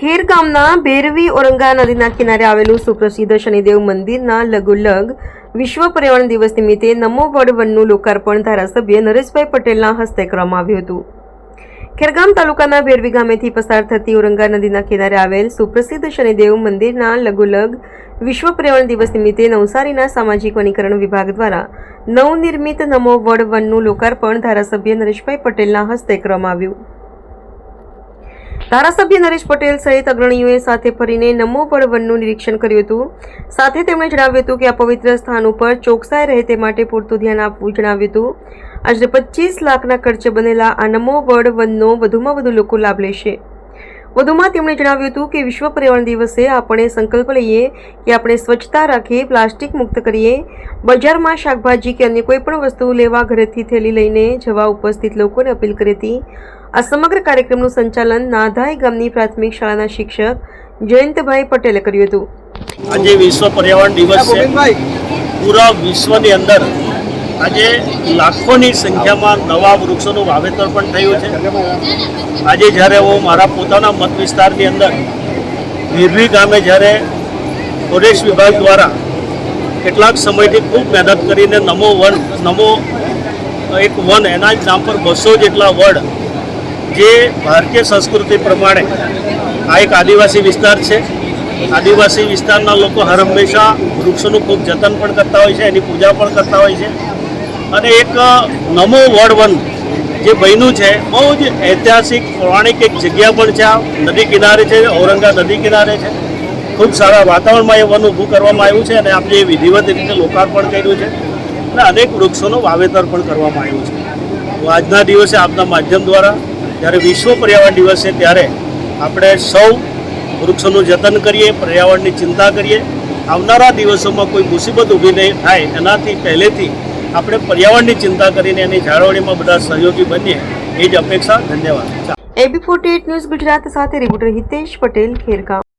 ખેરગામના ભેરવી ઓરંગા નદીના કિનારે આવેલું સુપ્રસિદ્ધ શનિદેવ મંદિરના લઘુલગ વિશ્વ પર્યાવરણ દિવસ નિમિત્તે નમો વડ વનનું લોકાર્પણ ધારાસભ્ય નરેશભાઈ પટેલના હસ્તે કરવામાં આવ્યું હતું. ખેરગામ તાલુકાના ભેરવી ગામેથી પસાર થતી ઓરંગા નદીના કિનારે આવેલ સુપ્રસિદ્ધ શનિદેવ મંદિરના લઘુલગ વિશ્વ પર્યાવરણ દિવસ નિમિત્તે નવસારીના સામાજિક વનીકરણ વિભાગ દ્વારા નવનિર્મિત નમો વડ વનનું લોકાર્પણ ધારાસભ્ય નરેશભાઈ પટેલના હસ્તે કરવામાં આવ્યું. ધારાસભ્ય નરેશ પટેલ સહિત અગ્રણીઓએ સાથે ફરીને નમો વડ વનનું નિરીક્ષણ કર્યું હતું. સાથે તેમણે જણાવ્યું હતું કે આ પવિત્ર સ્થાન ઉપર ચોકસાઈ રહે તે માટે પૂરતું ધ્યાન આપવું જણાવ્યું હતું. આજે પચીસ લાખના ખર્ચે બનેલા આ નમો વડ વનનો વધુમાં વધુ લોકો લાભ લેશે. વધુમાં તેમણે જણાવ્યું હતું કે વિશ્વ પર્યાવરણ દિવસે આપણે સંકલ્પ લઈએ કે આપણે સ્વચ્છતા રાખીએ પ્લાસ્ટિક મુક્ત કરીએ. બજારમાં શાકભાજી કે અન્ય કોઈ પણ વસ્તુ લેવા ઘરેથી થેલી લઈને જવા ઉપસ્થિત લોકોને અપીલ કરી હતી. આ સમગ્ર કાર્યક્રમનું સંચાલન નાધાઈ ગામની પ્રાથમિક શાળાના શિક્ષક જયંતભાઈ પટેલે કર્યું હતું. આજે વિશ્વ પર્યાવરણ દિવસ છે. પૂરા વિશ્વની અંદર આજે લાખોની સંખ્યામાં નવા વૃક્ષોનું વાવેતર પણ થયું છે. આજે જ્યારે હું મારા પોતાના મત વિસ્તારની અંદર નિર્વી ગામે જ્યારે ફોરેસ્ટ વિભાગ દ્વારા કેટલાક સમયથી ખૂબ મહેનત કરીને નમો વન, નમો એક વન, એના જ નામ પર બસો જેટલા વડ, જે ભારતીય સંસ્કૃતિ પ્રમાણે આ એક આદિવાસી વિસ્તાર છે. આદિવાસી વિસ્તારના લોકો હર હંમેશા વૃક્ષોનું ખૂબ જતન પણ કરતા હોય છે, એની પૂજા પણ કરતા હોય છે. અને એક નમો વડ વન જે બન્યું છે, બહુ જ ઐતિહાસિક, પૌરાણિક એક જગ્યા પણ છે આ. નદી કિનારે છે, ઔરંગા નદી કિનારે છે. ખૂબ સારા વાતાવરણમાં એ વન ઊભું કરવામાં આવ્યું છે અને આપણે એ વિધિવત રીતે લોકાર્પણ કર્યું છે અને અનેક વૃક્ષોનું વાવેતર પણ કરવામાં આવ્યું છે. આજના દિવસે આપના માધ્યમ દ્વારા, જ્યારે વિશ્વ પર્યાવરણ દિવસ છે ત્યારે આપણે સૌ વૃક્ષોનું જતન કરીએ, પર્યાવરણની ચિંતા કરીએ. આવનારા દિવસોમાં કોઈ મુસીબત ઊભી નહીં થાય, એનાથી પહેલેથી આપણે પર્યાવરણની ચિંતા કરીને એની જાળવણીમાં બધા સહયોગી બનીએ એ જ અપેક્ષા ધન્યવાદ. એબી ફોર્ટી ન્યૂઝ ગુજરાત સાથે, રિપોર્ટર હિતેશ પટેલ ખેરગામ